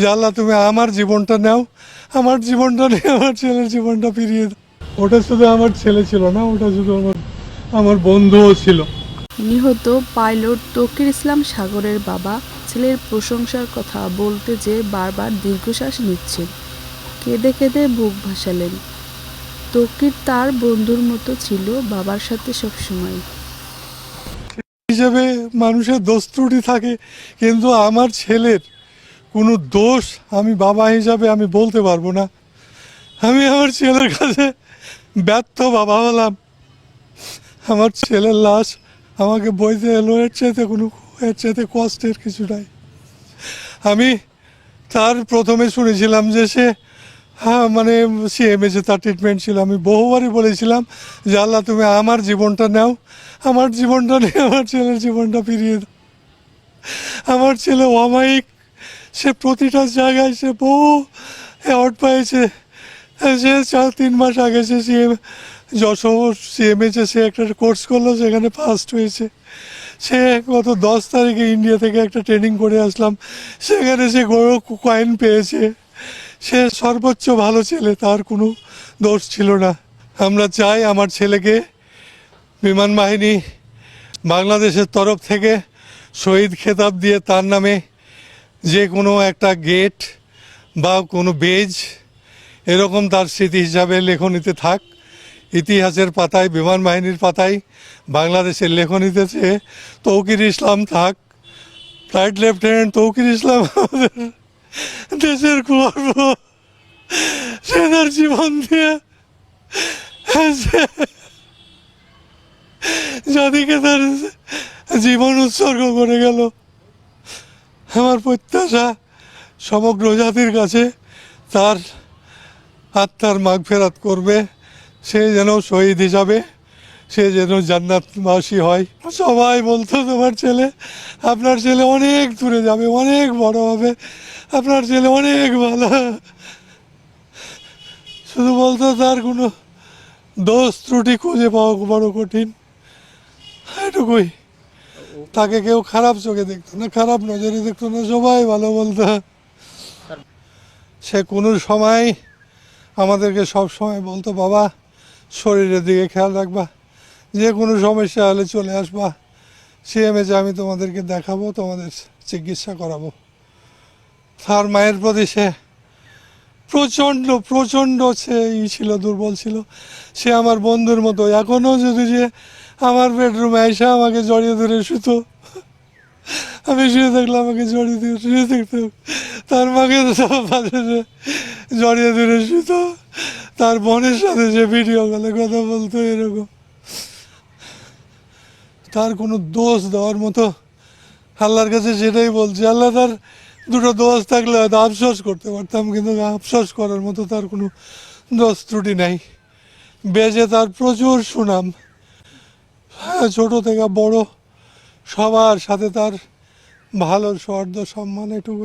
যে আল্লাহ তুমি আমার জীবনটা নাও আমার জীবনটা নিয়ে আমার ছেলের জীবনটা ফিরিয়ে দাও। ওটা শুধু আমার ছেলে ছিল না ওটা শুধু আমার আমার বন্ধুও ছিল। নিহত পাইলট তকির ইসলাম সাগরের বাবা ছেলের প্রশংসার কথা বলতে যে বারবার দীর্ঘশ্বাস নিচ্ছেন। কেঁদে কেঁদে বুক ভাসালেন। তকির তার বন্ধুর মতো ছিল বাবার সাথে সবসময়। হিসেবে মানুষের দোষ ত্রুটি থাকে কিন্তু আমার ছেলের কোনো দোষ আমি বাবা হিসাবে আমি বলতে পারব না। আমি আমার ছেলের কাছে ব্যর্থ বাবা হলাম। আমার ছেলের লাশ আমাকে বইতে এলো, এর চাইতে কোনো, এর চাইতে কষ্টের কিছু নাই। আমি তার প্রথমে শুনেছিলাম যে সে হ্যাঁ মানে সিএমএসে তার ট্রিটমেন্ট ছিল। আমি বহুবারই বলেছিলাম যে, আল্লাহ, তুমি আমার জীবনটা নাও। আমার জীবনটা নিয়ে আমার ছেলের জীবনটা ফিরিয়ে দাও। আমার ছেলে অমায়িক সে প্রতিটা জায়গায় সে বহু অ্যাওয়ার্ড পেয়েছে। সে চার, তিন মাস আগে সে সিএম যশোর সিএমএসে সে একটা কোর্স করল সেখানে ফার্স্ট হয়েছে। সে গত দশ তারিখে ইন্ডিয়া থেকে একটা ট্রেনিং করে আসলাম। সেখানে সে গৌরব কয়েন পেয়েছে। সে সর্বোচ্চ ভালো ছেলে, তার কোনো দোষ ছিল না। আমরা চাই আমার ছেলেকে বিমান বাহিনী বাংলাদেশের তরফ থেকে শহীদ খেতাব দিয়ে তার নামে যে কোনো একটা গেট বা কোনো বেজ, এরকম তার স্মৃতি হিসাবে লেখনীতে থাক। ইতিহাসের পাতায়, বিমান বাহিনীর পাতায়, বাংলাদেশের লেখনীতে যে তৌকির ইসলাম থাক। ফ্লাইট লেফটেন্যান্ট তৌকির ইসলাম আমাদের দেশের গর্ব। সে তার জীবন দিয়ে জাতিকে তার জীবন উৎসর্গ করে গেল। আমার প্রত্যাশা সমগ্র জাতির কাছে তার আত্মার মাগ ফেরাত করবে। সে যেন শহীদ হিসাবে, সে যেন জান্নাতবাসী হয়। সবাই বলতো, তোমার ছেলে, আপনার ছেলে অনেক দূরে যাবে, অনেক বড় হবে, আপনার ছেলে অনেক ভালো। শুধু বলতো, তার কোনো দোষ ত্রুটি খুঁজে পাওয়া বড় কঠিন। এটুকুই। তাকে কেউ খারাপ চোখে দেখতো না, খারাপ নজরে দেখতো না, সবাই ভালো বলতো। সে কোনো সময় আমাদেরকে সব সময় বলতো, বাবা, শরীরের দিকে খেয়াল রাখবা। যে কোনো সমস্যা হলে চলে আসবা। সে সিএমএসে আমি তোমাদেরকে দেখাবো, তোমাদের চিকিৎসা করাবো। তার মায়ের প্রতি সে প্রচণ্ড প্রচণ্ড সে ই ছিল, দুর্বল ছিল। সে আমার বন্ধুর মতো। এখনও যদি যে আমার বেডরুমে এসে আমাকে জড়িয়ে ধরে শুতো, আমি শুয়ে থাকলে আমাকে জড়িয়ে ধরে শুয়ে থাকতাম তার মাকে জড়িয়ে ধরে শুতো। তার বোনের সাথে যে ভিডিও কলে কথা বলতো এরকম। তার কোনো দোষ দেওয়ার মতো আল্লাহর কাছে সেটাই বলছি। আল্লাহ তার দুটো দোষ থাকলে হয়তো আফসোস করতে পারতাম, কিন্তু আফসোস করার মতো তার কোনো দোষ ত্রুটি নাই। বেজে তার প্রচুর সুনাম। ছোট থেকে বড় সবার সাথে তার ভালো সর্দ সম্মান এটুকু